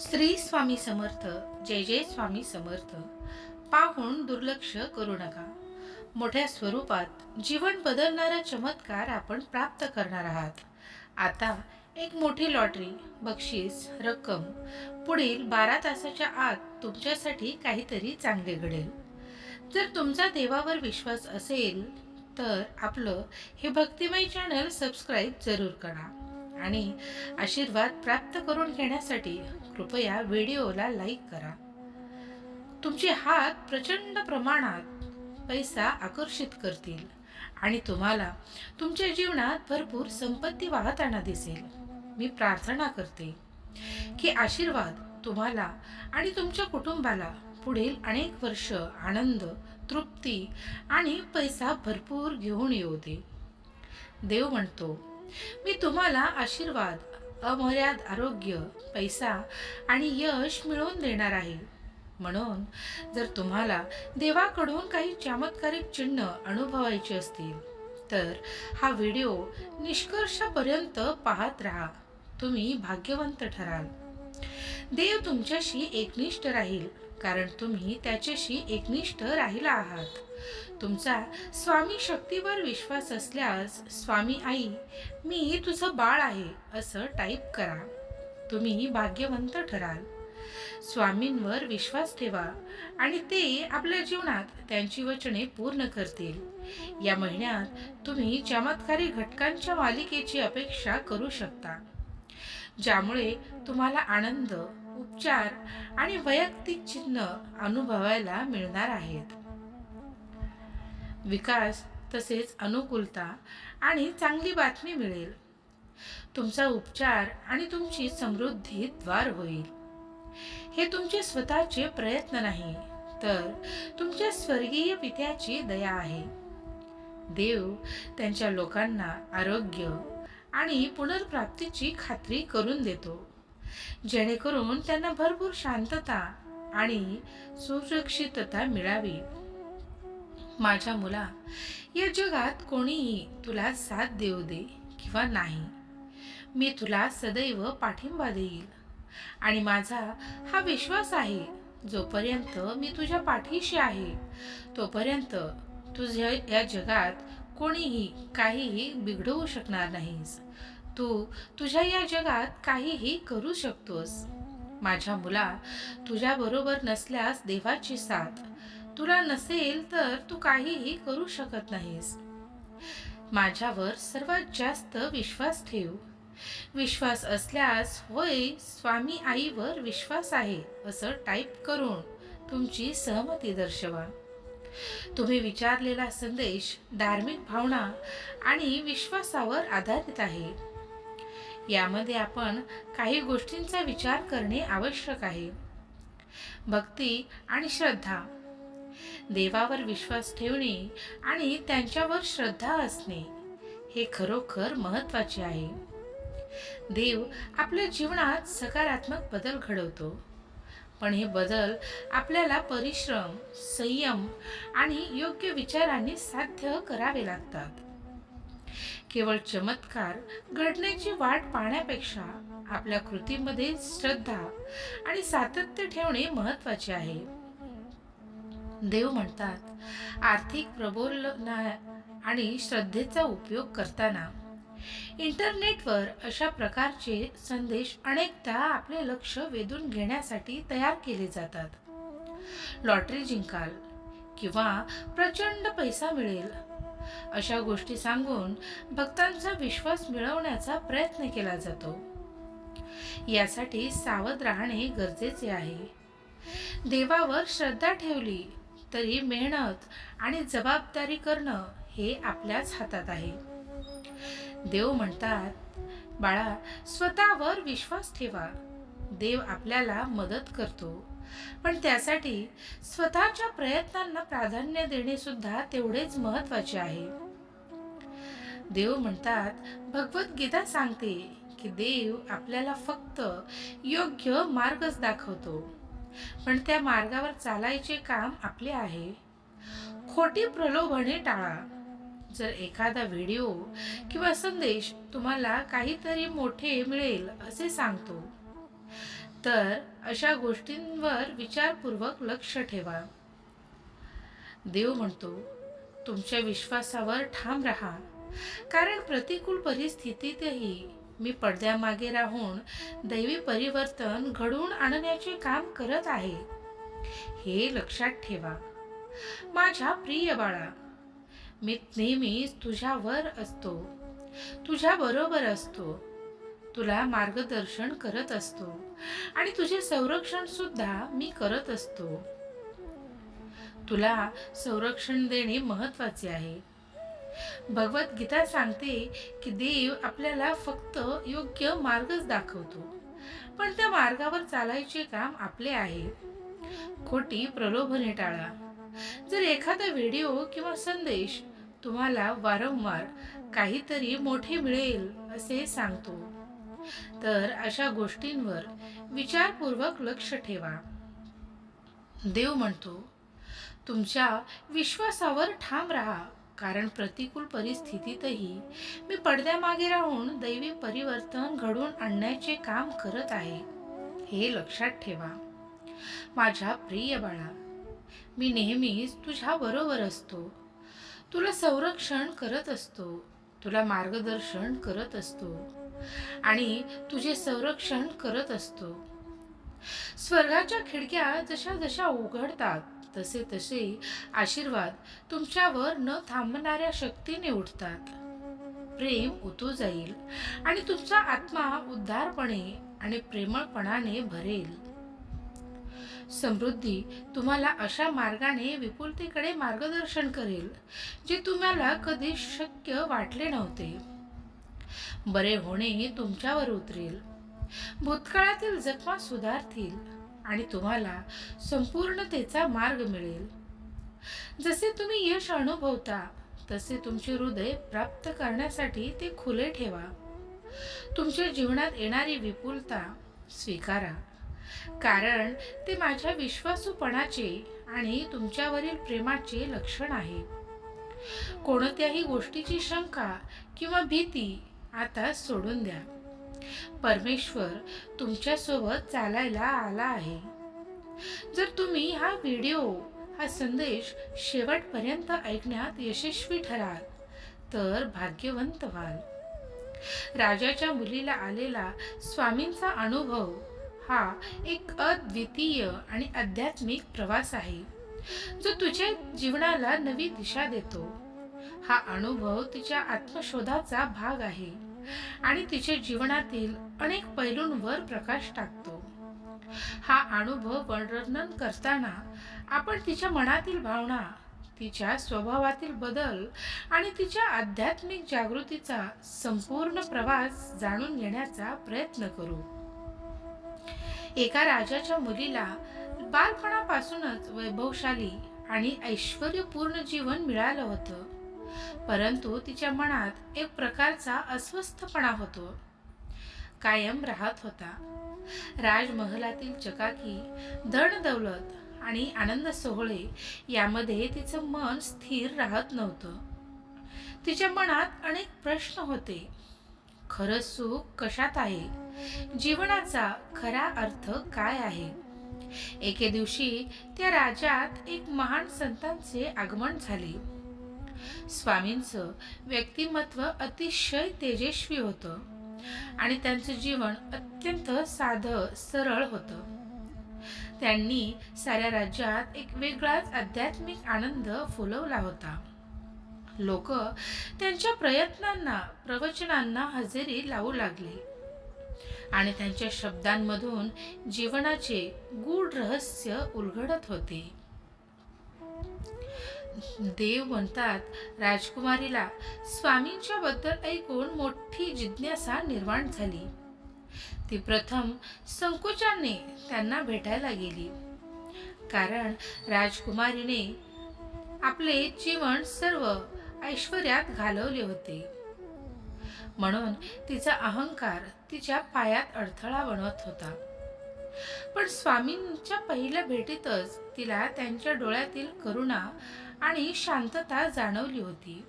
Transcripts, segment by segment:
श्री स्वामी समर्थ जय जय स्वामी समर्थ. पाहून दुर्लक्ष करू नका. मोठ्या स्वरूपात जीवन बदलणारा चमत्कार आपण प्राप्त करणार आहात. आता एक मोठी लॉटरी बक्षीस रक्कम पुढील बारा तासाच्या आत तुमच्यासाठी काहीतरी चांगले घडेल. जर तुमचा देवावर विश्वास असेल तर आपलं हे भक्तिमय चॅनल सबस्क्राईब जरूर करा आणि आशीर्वाद प्राप्त करून घेण्यासाठी कृपया व्हिडिओला लाईक करा. तुमचे हात प्रचंड प्रमाणात पैसा आकर्षित करतील आणि तुम्हाला तुमच्या जीवनात भरपूर संपत्ती वाहताना दिसेल. मी प्रार्थना करते की आशीर्वाद तुम्हाला आणि तुमच्या कुटुंबाला पुढील अनेक वर्ष आनंद तृप्ती आणि पैसा भरपूर घेऊन येऊ दे. देव म्हणतो मी तुम्हाला आशीर्वाद अमर्याद आरोग्य पैसा आणि यश मिळवून देणार आहे. म्हणून जर तुम्हाला देवाकडून काही चमत्कारिक चिन्ह अनुभवायचे असतील तर हा व्हिडिओ निष्कर्षापर्यंत पाहत राहा. तुम्ही भाग्यवंत ठराल. देव तुमच्याशी एकनिष्ठ राहील कारण तुम्ही त्याच्याशी एकनिष्ठ राहिला आहात. तुमचा स्वामी शक्तीवर विश्वास असल्यास स्वामी आई मी तुझं बाळ आहे असं टाईप करा. तुम्ही भाग्यवंत ठराल. स्वामींवर विश्वास ठेवा आणि ते आपल्या जीवनात त्यांची वचने पूर्ण करतील. या महिन्यात तुम्ही चमत्कारी घटकांच्या मालिकेची अपेक्षा करू शकता ज्यामुळे तुम्हाला आनंद उपचार आणि वैयक्तिक चिन्ह अनुभवायला मिळणार आहेत. विकास तसेच अनुकूलता आणि चांगली बातमी मिळेल. तुमचा उपचार आणि तुमची समृद्धी द्वार होईल. हे तुमचे स्वतःचे प्रयत्न नाही तर तुमच्या स्वर्गीय पित्याची दया आहे. देव त्यांच्या लोकांना आरोग्य आणि पुनर्प्राप्तीची खात्री करून देतो जेणेकरून त्यांना भरपूर शांतता आणि सुरक्षितता मिळावी. माझ्या मुला या जगात कोणीही तुला साथ देऊ दे किंवा नाही. मी तुला सदैव पाठिंबा देईल. आणि माझा हा विश्वास आहे जोपर्यंत मी तुझ्या पाठीशी आहे तोपर्यंत तुझ्या या जगात कोणीही काहीही बिघडवू शकणार नाहीस. तू तुझ्या या जगात काहीही करू शकतोस. माझ्या मुला तुझ्या बरोबर नसल्यास देवाची साथ तुला नसेल तर तू काहीही करू शकत नाहीस. माझ्यावर सर्वात जास्त विश्वास ठेव. विश्वास असल्यास होय स्वामी आईवर विश्वास आहे असं टाईप करून तुमची सहमती दर्शवा. तुम्ही विचारलेला संदेश धार्मिक भावना आणि विश्वासावर आधारित आहे. यामध्ये आपण काही गोष्टींचा विचार करणे आवश्यक आहे. भक्ती आणि श्रद्धा देवावर विश्वास ठेवणे आणि त्यांच्यावर श्रद्धा असणे हे खरोखर महत्त्वाचे आहे. देव आपल्या जीवनात सकारात्मक बदल घडवतो पण हे बदल आपल्याला परिश्रम संयम आणि योग्य विचारांनी साध्य करावे लागतात. केवळ चमत्कार घडण्याची वाट पाहण्यापेक्षा आपल्या कृतीमध्ये श्रद्धा आणि सातत्य ठेवणे महत्त्वाचे आहे. देव म्हणतात. आर्थिक प्रबोलना आणि श्रद्धेचा उपयोग करताना. इंटरनेटवर अशा प्रकारचे संदेश अनेकदा आपले लक्ष वेधून घेण्यासाठी तयार केले जातात. लॉटरी जिंकाल किंवा प्रचंड पैसा मिळेल अशा गोष्टी सांगून भक्तांचा विश्वास मिळवण्याचा प्रयत्न केला जातो. यासाठी सावध राहणे गरजेचे आहे. देवावर श्रद्धा ठेवली तरी मेहनत आणि जबाबदारी करणं हे आपल्याच हातात आहे. देव म्हणतात बाळा स्वतःवर विश्वास ठेवा. देव आपल्याला मदत करतो. पण त्यासाठी स्वतःच्या प्रयत्नांना प्राधान्य देणे सुद्धा तेवढेच महत्त्वाचे आहे. देव म्हणतात भगवद्गीता सांगते की देव आपल्याला फक्त योग्य मार्गच दाखवतो. पण त्या मार्गावर चालायचे काम आपले आहे. खोटी प्रलोभने टाळा. जर एखादा व्हिडिओ किंवा संदेश तुम्हाला काहीतरी मोठे मिळेल असे सांगतो. तर अशा गोष्टींवर विचारपूर्वक लक्ष ठेवा. देव म्हणतो तुमच्या विश्वासावर ठाम राहा. कारण प्रतिकूल परिस्थितीतही मी पडद्यामागे राहून दैवी परिवर्तन घडवून आणण्याचे काम करत आहे. हे लक्षात ठेवा. माझ्या प्रिय बाळा मी नेहमीच तुझ्यावर असतो. तुझ्या बरोबर असतो. तुला मार्गदर्शन करत असतो. आणि तुझे संरक्षण सुद्धा मी करत असतो. तुला संरक्षण देणे महत्त्वाचे आहे. भगवद्गीता सांगते की देव आपल्याला फक्त योग्य मार्गच दाखवतो. पण त्या मार्गावर चालायचे काम आपले आहे. खोटी प्रलोभने टाळा जर एखादा व्हिडिओ किंवा संदेश तुम्हाला वारंवार काहीतरी मोठे मिळेल असे सांगतो तर अशा गोष्टींवर विचारपूर्वक लक्ष ठेवा. देव म्हणतो तुमच्या विश्वासावर ठाम राहा. कारण प्रतिकूल परिस्थितीतही मी पडद्यामागे राहून दैवी परिवर्तन घडवून आणण्याचे काम करत आहे. हे लक्षात ठेवा. माझ्या प्रिय बाळा मी नेहमीच तुझ्या बरोबर असतो. तुला संरक्षण करत असतो. तुला मार्गदर्शन करत असतो. आणि तुझे संरक्षण करत असतो. स्वर्गाच्या खिडक्या जशा जशा उघडतात. तसे तसे आशीर्वाद तुमच्यावर न थांबणाऱ्या शक्तीने उठतात प्रेम उतू जाईल आणि तुमचा आत्मा उद्धारपणे आणि प्रेमळपणाने भरेल. समृद्धी तुम्हाला अशा मार्गाने विपुलतेकडे मार्गदर्शन करेल जे तुम्हाला कधी शक्य वाटले नव्हते. बरे होणे तुमच्यावर उतरेल. भूतकाळातील जखमा सुधारतील. आणि तुम्हाला संपूर्णतेचा मार्ग मिळेल. जसे तुम्ही यश अनुभवता तसे तुमचे हृदय प्राप्त करण्यासाठी ते खुले ठेवा. तुमच्या जीवनात येणारी विपुलता स्वीकारा. कारण ते माझ्या विश्वासूपणाचे आणि तुमच्यावरील प्रेमाचे लक्षण आहे. कोणत्याही गोष्टीची शंका किंवा भीती आता सोडून द्या. परमेश्वर तुमच्यासोबत चालायला आला आहे. जर तुम्ही हा व्हिडिओ हा संदेश शेवटपर्यंत ऐकण्यात यशस्वी ठराल तर भाग्यवंत व्हाल. राजाच्या मुलीला आलेला स्वामींचा अनुभव हा एक अद्वितीय आणि आध्यात्मिक प्रवास आहे जो तुझ्या जीवनाला नवी दिशा देतो. हा अनुभव तिच्या आत्मशोधाचा भाग आहे. आणि तिचे जीवनातील अनेक पैलूंवर प्रकाश टाकतो. हा अनुभव वर्णन करताना आपण तिच्या मनातील भावना तिच्या स्वभावातील बदल आणि तिच्या आध्यात्मिक जागृतीचा संपूर्ण प्रवास जाणून घेण्याचा प्रयत्न करू. एका राजाच्या मुलीला बालपणापासूनच वैभवशाली आणि ऐश्वर्यपूर्ण जीवन मिळालं होतं. परंतु तिच्या मनात एक प्रकारचा अस्वस्थपणा होतो. कायम राहत होता. राजमहलातील चकाकी धन दौलत आणि आनंद सोहळे यामध्ये तिचं मन स्थिर राहत नव्हतं. तिच्या मनात अनेक प्रश्न होते. खरं सुख कशात आहे? जीवनाचा खरा अर्थ काय आहे? एके दिवशी त्या राज्यात एक महान संतांचे आगमन झाले. स्वामींचं व्यक्तिमत्व अतिशय तेजस्वी होतं. आणि त्यांचं जीवन अत्यंत साधं सरळ होतं. त्यांनी साऱ्या राज्यात एक वेगळाच आध्यात्मिक आनंद फुलवला होता. लोक त्यांच्या प्रयत्नांना प्रवचनांना हजेरी लावू लागले. आणि त्यांच्या शब्दांमधून जीवनाचे गूढ रहस्य उलगडत होते. देव म्हणतात राजकुमारीला स्वामींच्या बद्दल ऐकून मोठी जिज्ञासा निर्माण झाली. ती प्रथम संकोचाने त्यांना भेटायला गेली. कारण राजकुमारीने आपले जीवन सर्व ऐश्वर्यात घालवले होते. म्हणून तिचा अहंकार तिच्या पायात अडथळा बनवत होता. पण स्वामींच्या पहिल्या भेटीतच तिला त्यांच्या डोळ्यातील करुणा आणि शांतता जाणवली होती.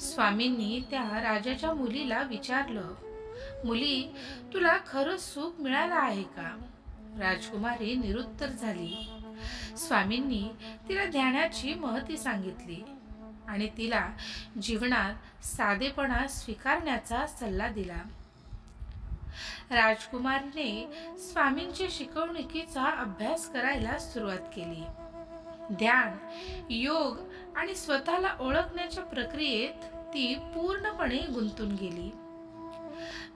स्वामींनी त्या राजाच्या मुलीला विचारलं मुली तुला खरंच सुख मिळालं आहे का? राजकुमारी निरुत्तर झाली. स्वामींनी तिला ध्यानाची महती सांगितली आणि तिला जीवनात साधेपणा स्वीकारण्याचा सल्ला दिला. राजकुमारने स्वामींच्या शिकवणुकीचा अभ्यास करायला सुरुवात केली. ध्यान योग आणि स्वतःला ओळखण्याच्या प्रक्रियेत ती पूर्णपणे गुंतून गेली.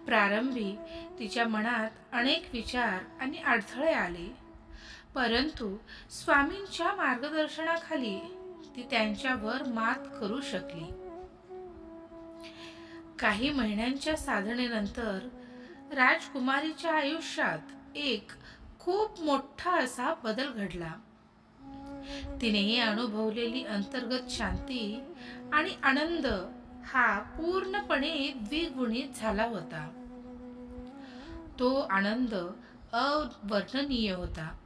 प्रारंभी तिच्या मनात अनेक विचार आणि अडथळे आले. परंतु स्वामींच्या मार्गदर्शनाखाली ती त्यांच्यावर मात करू शकली. काही महिन्यांच्या साधनेनंतर राजकुमारीच्या आयुष्यात एक खूप मोठा असा बदल घडला. तिने अनुभवलेली अंतर्गत शांती आणि आनंद हा पूर्णपणे द्विगुणित झाला होता. तो आनंद अवर्णनीय होता.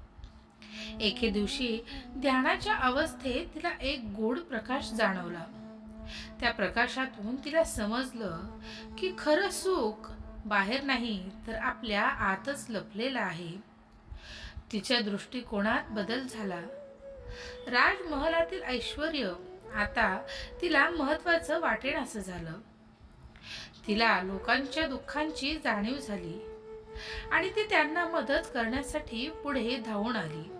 एके दिवशी ध्यानाच्या अवस्थेत तिला एक गोड प्रकाश जाणवला. त्या प्रकाशातून तिला समजलं की खरं सुख बाहेर नाही तर आपल्या आतच लपलेलं आहे. तिच्या दृष्टिकोनात बदल झाला. राजमहालातील ऐश्वर आता तिला महत्वाचं वाटेन असं झालं. तिला लोकांच्या दुःखांची जाणीव झाली आणि ती त्यांना मदत करण्यासाठी पुढे धावून आली.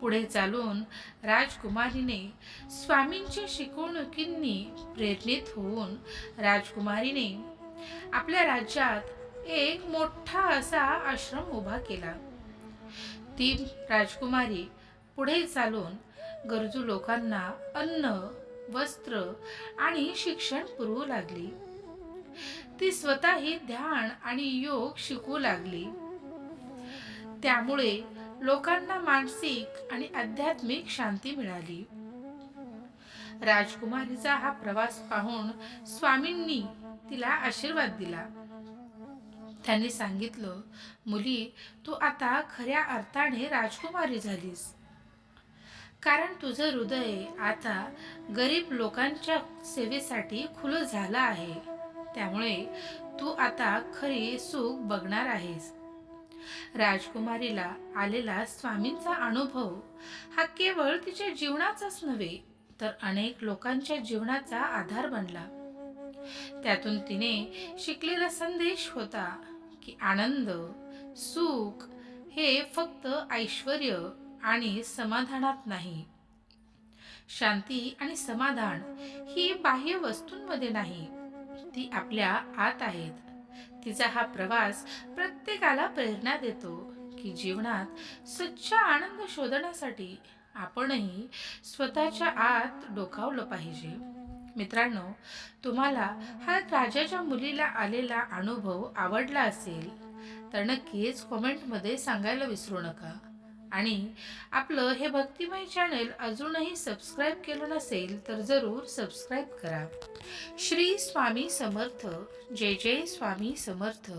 पुढे चालून राजकुमारीने स्वामींच्या शिकवणुकींनी प्रेरणित होऊन राजकुमारीने आपल्या राज्यात एक मोठा असा आश्रम उभा केला. ती राजकुमारी पुढे चालून गरजू लोकांना अन्न वस्त्र आणि शिक्षण पुरवू लागली. ती स्वतःही ध्यान आणि योग शिकवू लागली. त्यामुळे लोकांना मानसिक आणि आध्यात्मिक शांती मिळाली. राजकुमारीचा हा प्रवास पाहून स्वामींनी तिला आशीर्वाद दिला. त्यांनी सांगितलं मुली तू आता खऱ्या अर्थाने राजकुमारी झालीस. कारण तुझं हृदय आता गरीब लोकांच्या सेवेसाठी खुलं झालं आहे. त्यामुळे तू आता खरी सुख बघणार आहेस. राजकुमारीला आलेला स्वामींचा अनुभव हा केवळ तिच्या जीवनाचाच नव्हे तर अनेक लोकांच्या जीवनाचा आधार बनला. त्यातून तिने शिकलेला संदेश होता की आनंद सुख हे फक्त ऐश्वर आणि समाधानात नाही. शांती आणि समाधान ही बाह्य वस्तूंमध्ये नाही. ती आपल्या आत आहेत. तिचा हा प्रवास प्रत्येकाला प्रेरणा देतो की जीवनात सच्चा आनंद शोधण्यासाठी आपणही स्वतःच्या आत डोकावलं पाहिजे. मित्रांनो तुम्हाला हा राजाच्या मुलीला आलेला अनुभव आवडला असेल तर नक्कीच कमेंटमध्ये सांगायला विसरू नका. आणि आपलं हे भक्तिमय चॅनेल अजूनही सबस्क्राईब केलं नसेल तर जरूर सबस्क्राईब करा. श्री स्वामी समर्थ जय जय स्वामी समर्थ.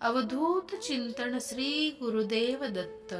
अवधूत चिंतन श्री गुरुदेव दत्त.